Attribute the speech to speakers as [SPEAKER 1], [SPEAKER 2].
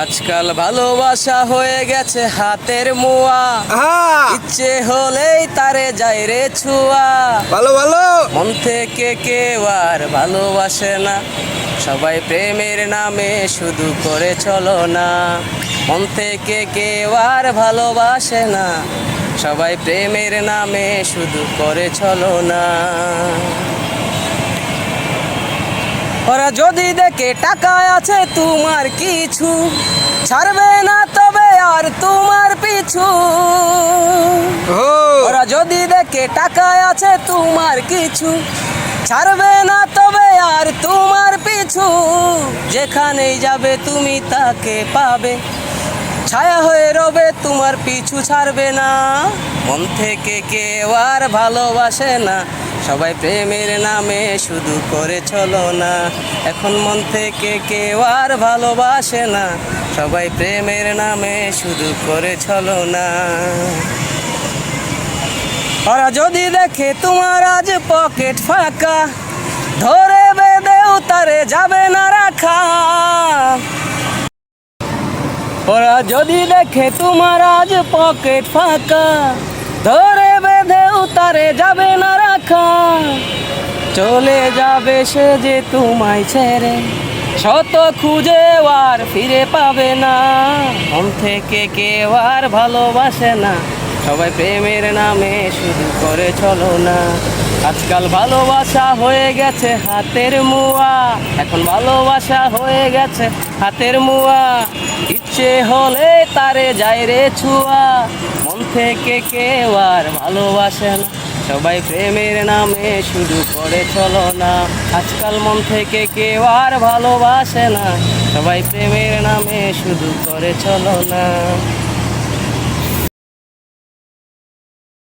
[SPEAKER 1] আজকাল ভালোবাসা হয়ে গেছে হাতের মোয়া। ইচ্ছে হলেই তারে যায় রে ছুয়া।
[SPEAKER 2] ভালো ভালো।
[SPEAKER 1] মন থেকে কেউ আর ভালোবাসে না। সবাই প্রেমের নামে শুধু করে চলো না। মন থেকে কেউ আর ভালোবাসে না। সবাই প্রেমের নামে শুধু করে চলো না। ওরা যদি দেখে টাকা আছে তোমার কিছু ছাড়বে না তবে আর তোমার পিছু। ওরা যদি দেখে টাকা আছে তোমার কিছু ছাড়বে না তবে আর তোমার পিছু। যেখানেই যাবে তুমি তাকে পাবে ছায়া হয়ে রবে তোমার পিছু ছাড়বে না। মন থেকে কেউ আর ভালোবাসে না। সবাই প্রেমের নামে শুধু করে চলো না। এখন মন থেকে কেউ আর ভালোবাসে না। সবাই প্রেমের নামে শুধু করে চলো না। ওরা যদি দেখে তোমার আজ পকেট ফাঁকা, ধরে বেঁধেও তারে যাবে না রাখা। ওরা যদি দেখে তোমার আজ পকেট ফাঁকা, ধরে বেঁধেও তারে যাবে না রাখা চলে যাবে সে যে তোমায় ছেড়ে। শত খুঁজে আর ফিরে পাবে না। মন থেকে কেউ আর ভালোবাসে না। সবাই প্রেমের নামে শুধু করে চলো না আজকাল ভালোবাসা হয়ে গেছে হাতের মুয়া। এখন ভালোবাসা হয়ে গেছে হাতের মুয়া। ইচ্ছে হলে তারে যায় রে ছুয়া। মন থেকে কেউ আর ভালোবাসে না। সবাই প্রেমের নামে শুধু করে চলো না। আজকাল মন থেকে কেউ আর ভালোবাসে না। সবাই প্রেমের নামে শুধু করে চলো না।